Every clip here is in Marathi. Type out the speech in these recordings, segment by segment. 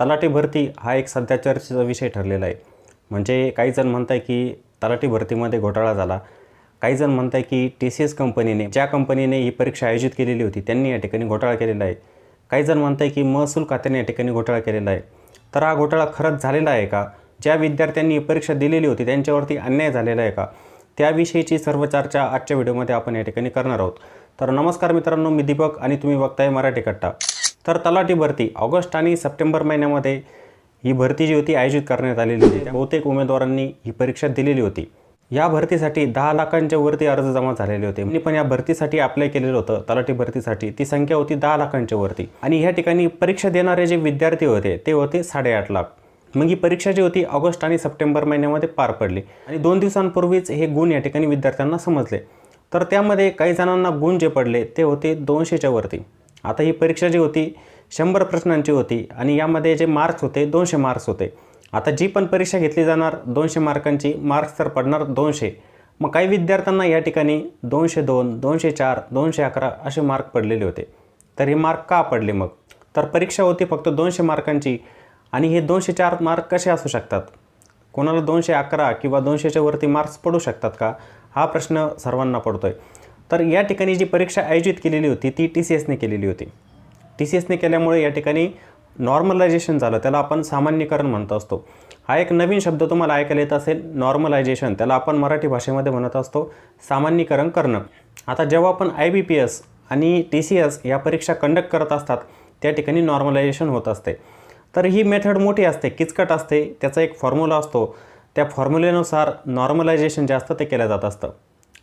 तलाठी भरती हा एक सध्या चर्चेचा विषय ठरलेला आहे. म्हणजे काही जण म्हणत आहे की तलाठी भरतीमध्ये घोटाळा झाला. काही जण म्हणत आहे की टी सी एस कंपनीने ज्या कंपनीने ही परीक्षा आयोजित केलेली होती त्यांनी या ठिकाणी घोटाळा केलेला आहे. काही जण म्हणत आहे की महसूल खात्याने या ठिकाणी घोटाळा केलेला आहे. तर हा घोटाळा खरंच झालेला आहे का? ज्या विद्यार्थ्यांनी ही परीक्षा दिलेली होती त्यांच्यावरती अन्याय झालेला आहे का? त्याविषयीची सर्व चर्चा आजच्या व्हिडिओमध्ये आपण या ठिकाणी करणार आहोत. तर नमस्कार मित्रांनो मी दीपक आणि तुम्ही बघताय मराठी कट्टा. तर तलाठी भरती ऑगस्ट आणि सप्टेंबर महिन्यामध्ये ही भरती जी होती आयोजित करण्यात आलेली होती. बहुतेक उमेदवारांनी ही परीक्षा दिलेली होती. या भरतीसाठी दहा लाखांच्या वरती अर्ज जमा झालेले होते. मी पण या भरतीसाठी अप्लाय केलेलं होतं तलाठी भरतीसाठी. ती संख्या होती दहा लाखांच्या वरती. आणि ह्या ठिकाणी परीक्षा देणारे जे विद्यार्थी होते ते होते साडेआठ लाख. मग ही परीक्षा जी होती ऑगस्ट आणि सप्टेंबर महिन्यामध्ये पार पडली. आणि दोन दिवसांपूर्वीच हे गुण या ठिकाणी विद्यार्थ्यांना समजले. तर त्यामध्ये काही जणांना गुण जे पडले ते होते दोनशेच्या वरती. आता ही परीक्षा जी होती शंभर प्रश्नांची होती आणि यामध्ये जे मार्क्स होते दोनशे मार्क्स होते. आता जी पण परीक्षा घेतली जाणार दोनशे मार्कांची मार्क्स तर पडणार दोनशे. मग काही विद्यार्थ्यांना या ठिकाणी दोनशे दोन दोनशे चार दोनशे अकरा असे मार्क पडलेले होते. तर हे मार्क का पडले मग? तर परीक्षा होती फक्त दोनशे मार्कांची आणि हे दोनशे चार मार्क कसे असू शकतात? कोणाला दोनशे अकरा किंवा दोनशेच्या वरती मार्क्स पडू शकतात का? हा प्रश्न सर्वांना पडतो आहे तर या ठिकाणी जी परीक्षा आयोजित केलेली होती ती टी सी एसने केलेली होती. टी सी एसने केल्यामुळे या ठिकाणी नॉर्मलायझेशन झालं. त्याला आपण सामान्यीकरण म्हणत असतो. हा एक नवीन शब्द तुम्हाला ऐकायला येत असेल नॉर्मलायझेशन त्याला आपण मराठी भाषेमध्ये म्हणत असतो सामान्यीकरण करणं. आता जेव्हा आपण आय बी पी एस आणि टी सी एस या परीक्षा कंडक्ट करत असतात त्या ठिकाणी नॉर्मलायझेशन होत असते. तर ही मेथड मोठी असते किचकट असते. त्याचा एक फॉर्म्युला असतो. त्या फॉर्म्युलेनुसार नॉर्मलायझेशन जे असतं ते केलं जात असतं.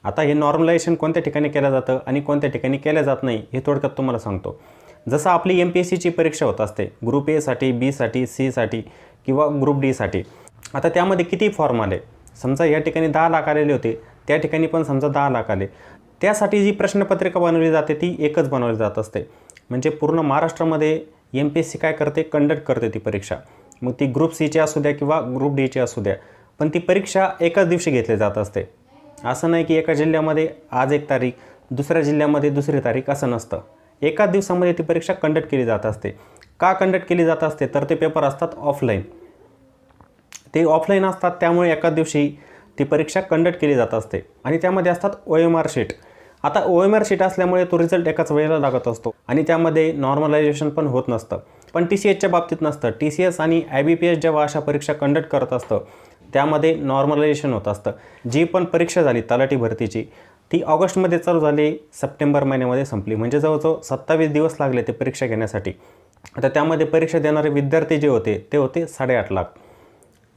आता हे नॉर्मलायझेशन कोणत्या ठिकाणी केलं जातं आणि कोणत्या ठिकाणी केलं जात नाही हे थोडक्यात तुम्हाला सांगतो. जसं आपली एम पी एस सीची परीक्षा होत असते ग्रुप एसाठी बीसाठी सीसाठी किंवा ग्रुप डीसाठी आता त्यामध्ये किती फॉर्म आले? समजा या ठिकाणी दहा लाख आलेले होते त्या ठिकाणी पण समजा दहा लाख आले. त्यासाठी जी प्रश्नपत्रिका बनवली जाते ती एकच बनवली जात असते. म्हणजे पूर्ण महाराष्ट्रामध्ये एम पी एस सी काय करते? कंडक्ट करते ती परीक्षा. मग ती ग्रुप सीची असू द्या किंवा ग्रुप डीची असू द्या. पण ती परीक्षा एकाच दिवशी घेतली जात असते. असं नाही की एका जिल्ह्यामध्ये आज एक तारीख दुसऱ्या जिल्ह्यामध्ये दुसरी तारीख असं नसतं. एकाच दिवसामध्ये ती परीक्षा कंडक्ट केली जात असते. का कंडक्ट केली जात असते? तर ते पेपर असतात ऑफलाईन ते ऑफलाईन असतात त्यामुळे एकाच दिवशी ती परीक्षा कंडक्ट केली जात असते. आणि त्यामध्ये असतात ओ एम आर शीट आता ओ एम आर शीट असल्यामुळे तो रिझल्ट एकाच वेळेला लागत असतो. आणि त्यामध्ये नॉर्मलायझेशन पण होत नसतं. पण टी सी एसच्या बाबतीत नसतं. टी सी एस आणि आय बी पी एस जेव्हा अशा परीक्षा कंडक्ट करत असतं त्यामध्ये नॉर्मलायझेशन होत असतं. जी पण परीक्षा झाली तलाठी भरतीची ती ऑगस्टमध्ये चालू झाली सप्टेंबर महिन्यामध्ये संपली. म्हणजे जवळजवळ सत्तावीस दिवस लागले ते परीक्षा घेण्यासाठी. आता त्यामध्ये परीक्षा देणारे विद्यार्थी जे होते ते होते साडेआठ लाख.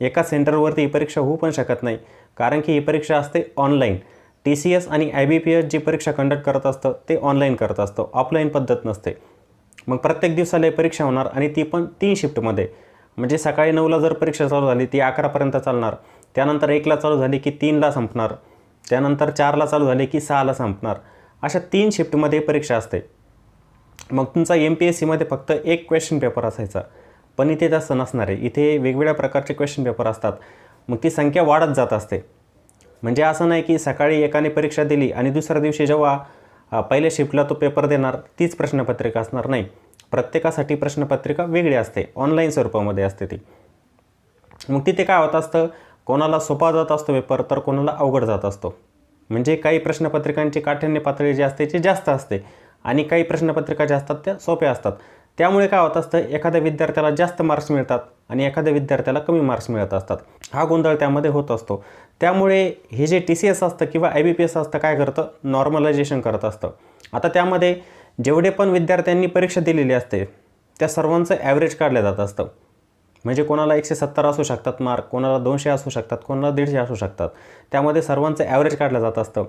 एका सेंटरवरती ही परीक्षा होऊ पण शकत नाही. कारण की ही परीक्षा असते ऑनलाईन टी सी एस आणि आय बी पी एस जी परीक्षा कंडक्ट करत असतं ते ऑनलाईन करत असतं. ऑफलाईन पद्धत नसते. मग प्रत्येक दिवसाला ही परीक्षा होणार आणि ती पण तीन शिफ्टमध्ये म्हणजे सकाळी नऊला जर परीक्षा चालू झाली ती अकरापर्यंत चालणार. त्यानंतर एकला चालू झाली की तीनला संपणार. त्यानंतर चारला चालू झाली की सहाला संपणार. अशा तीन शिफ्टमध्ये परीक्षा असते. मग तुमचा एम पी एस सीमध्ये फक्त एक क्वेश्चन पेपर असायचा. पण इथे तसं नसणार आहे. इथे वेगवेगळ्या प्रकारचे क्वेश्चन पेपर असतात. मग ती संख्या वाढत जात असते. म्हणजे असं नाही की सकाळी एकाने परीक्षा दिली आणि दुसऱ्या दिवशी जेव्हा पहिल्या शिफ्टला तो पेपर देणार तीच प्रश्नपत्रिका असणार. नाही. प्रत्येकासाठी प्रश्नपत्रिका वेगळी असते. ऑनलाईन स्वरूपामध्ये असते ती. मग तिथे काय होत असतं? कोणाला सोपा जात असतो पेपर तर कोणाला अवघड जात असतो. म्हणजे काही प्रश्नपत्रिकांची काठिण्य पातळी जी असते ती जास्त असते. आणि काही प्रश्नपत्रिका ज्या असतात त्या सोप्या असतात. त्यामुळे काय होत असतं? एखाद्या विद्यार्थ्याला जास्त मार्क्स मिळतात आणि एखाद्या विद्यार्थ्याला कमी मार्क्स मिळत असतात. हा गोंधळ त्यामध्ये होत असतो. त्यामुळे हे जे टी सी एस असतं किंवा आय बी पी एस असतं काय करतं? नॉर्मलायझेशन करत असतं. आता त्यामध्ये जेवढे पण विद्यार्थ्यांनी परीक्षा दिलेली असते त्या सर्वांचं ॲव्हरेज काढलं जात असतं. म्हणजे कोणाला एकशे सत्तर असू शकतात मार्क कोणाला दोनशे असू शकतात कोणाला दीडशे असू शकतात. त्यामध्ये सर्वांचं ॲव्हरेज काढलं जात असतं.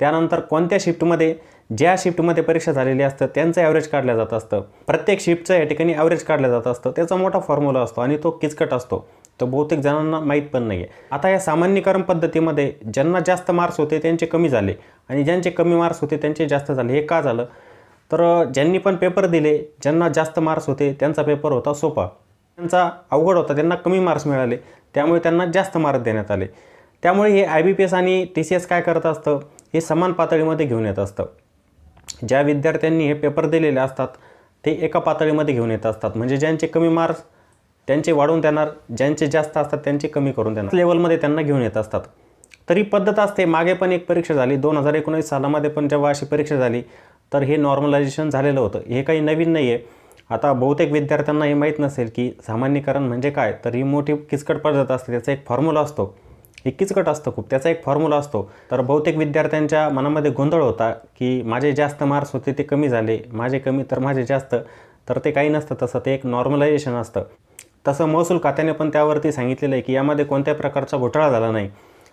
त्यानंतर कोणत्या शिफ्टमध्ये ज्या शिफ्टमध्ये परीक्षा झालेली असतं त्यांचं ॲव्हरेज काढलं जात असतं. प्रत्येक शिफ्टचं या ठिकाणी ॲव्हरेज काढलं जात असतं. त्याचा मोठा फॉर्म्युला असतो आणि तो किचकट असतो. तो बहुतेक जणांना माहीत पण नाही आहे आता या सामान्यीकरण पद्धतीमध्ये ज्यांना जास्त मार्क्स होते त्यांचे कमी झाले. आणि ज्यांचे कमी मार्क्स होते त्यांचे जास्त झाले. हे का झालं? तर ज्यांनी पण पेपर दिले ज्यांना जास्त मार्क्स होते त्यांचा पेपर होता सोपा. त्यांचा अवघड होता त्यांना कमी मार्क्स मिळाले त्यामुळे त्यांना जास्त मार्क देण्यात आले. त्यामुळे हे आय बी पी एस आणि टी सी एस काय करत असतं? हे समान पातळीमध्ये घेऊन येत असतं. ज्या विद्यार्थ्यांनी हे पेपर दिलेले असतात ते एका पातळीमध्ये घेऊन येत असतात. म्हणजे ज्यांचे कमी मार्क्स त्यांचे वाढवून देणार ज्यांचे जास्त असतात त्यांचे कमी करून देणार. लेवलमध्ये त्यांना घेऊन येत असतात. तरी पद्धत असते. मागे पण एक परीक्षा झाली. दोन हजार एकोणीस सालामध्ये पण जेव्हा अशी परीक्षा झाली तर हे नॉर्मलायझेशन झालेलं होतं. हे काही नवीन नाही आहे आता बहुतेक विद्यार्थ्यांना हे माहीत नसेल की सामान्यकरण म्हणजे काय? तर ही मोठी किचकट पद्धत असते. त्याचा एक फॉर्म्युला असतो. हे किचकट असतं खूप. त्याचा एक फॉर्म्युला असतो. तर बहुतेक विद्यार्थ्यांच्या मनामध्ये गोंधळ होता की माझे जास्त मार्क्स होते ते कमी झाले. माझे कमी तर माझे जास्त. तर ते काही नसतं तसं. ते एक नॉर्मलायझेशन असतं. तसं महसूल खात्याने पण त्यावरती सांगितलेलं आहे की यामध्ये कोणत्या प्रकारचा घोटाळा झाला नाही.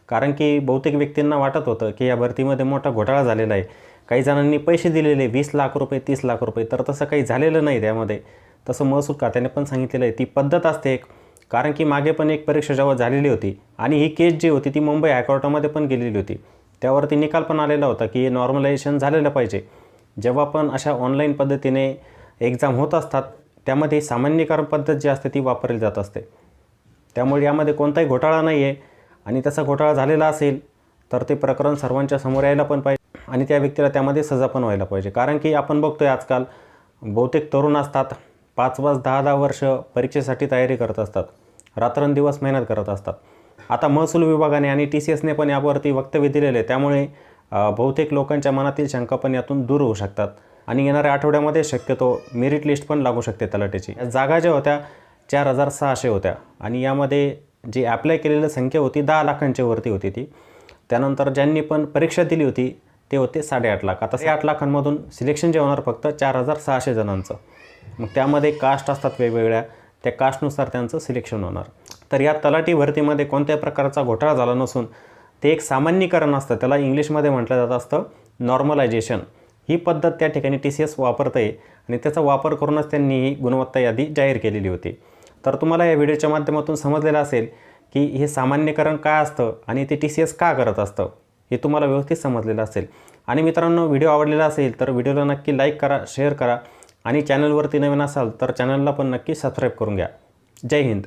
कारण की बहुतेक व्यक्तींना वाटत होतं की या भरतीमध्ये मोठा घोटाळा झालेला आहे. काही जणांनी पैसे दिलेले वीस लाख रुपये तीस लाख रुपये तर तसं काही झालेलं नाही त्यामध्ये. तसं महसूल खात्याने पण सांगितलेलं आहे ती पद्धत असते एक. कारण की मागे पण एक परीक्षा जेव्हा झालेली होती आणि ही केस जी होती ती मुंबई हायकोर्टामध्ये पण गेलेली होती. त्यावरती निकाल पण आलेला होता की नॉर्मलायझेशन झालेलं पाहिजे. जेव्हा पण अशा ऑनलाईन पद्धतीने एक्झाम होत असतात त्यामध्ये सामान्यकरण पद्धत जी असते ती वापरली जात असते. त्यामुळे यामध्ये कोणताही घोटाळा नाही आहे आणि तसा घोटाळा झालेला असेल तर ते प्रकरण सर्वांच्या समोर यायला पण पाहिजे. आणि त्या व्यक्तीला त्यामध्ये सजा पण व्हायला पाहिजे. कारण की आपण बघतो आहे आजकाल बहुतेक तरुण असतात पाच पाच दहा दहा वर्ष परीक्षेसाठी तयारी करत असतात रात्रंदिवस मेहनत करत असतात. आता महसूल विभागाने आणि टी सी एसने पण यावरती वक्तव्य दिलेले आहे. त्यामुळे बहुतेक लोकांच्या मनातील शंका पण यातून दूर होऊ शकतात. आणि येणाऱ्या आठवड्यामध्ये शक्यतो मेरिट लिस्ट पण लागू शकते तलाठीची जागा ज्या होत्या चार हजार सहाशे होत्या. आणि यामध्ये जी ॲप्लाय केलेली संख्या होती दहा लाखांच्या वरती होती ती. त्यानंतर ज्यांनी पण परीक्षा दिली होती ते होते साडेआठ लाख. आता आठ लाखांमधून सिलेक्शन जे होणार फक्त चार हजार सहाशे जणांचं. मग त्यामध्ये कास्ट असतात वेगवेगळ्या. त्या कास्टनुसार त्यांचं सिलेक्शन होणार. तर या तलाठी भरतीमध्ये कोणत्याही प्रकारचा घोटाळा झाला नसून ते एक सामान्यीकरण असतं. त्याला इंग्लिशमध्ये म्हटलं जात असतं नॉर्मलायझेशन ही पद्धत त्या ठिकाणी टी सी एस वापरतं आहे आणि त्याचा वापर करूनच त्यांनी ही गुणवत्ता यादी जाहीर केलेली होती. तर तुम्हाला या व्हिडिओच्या माध्यमातून समजलेलं असेल की हे सामान्यकरण काय असतं आणि ते टी सी एस का करत असतं? हे तुम्हाला व्यवस्थित समजलेलं असेल. आणि मित्रांनो व्हिडिओ आवडलेला असेल तर व्हिडिओला नक्की लाईक करा शेअर करा. आणि चॅनलवरती नवीन असाल तर चॅनलला पण नक्की सबस्क्राईब करून घ्या. जय हिंद.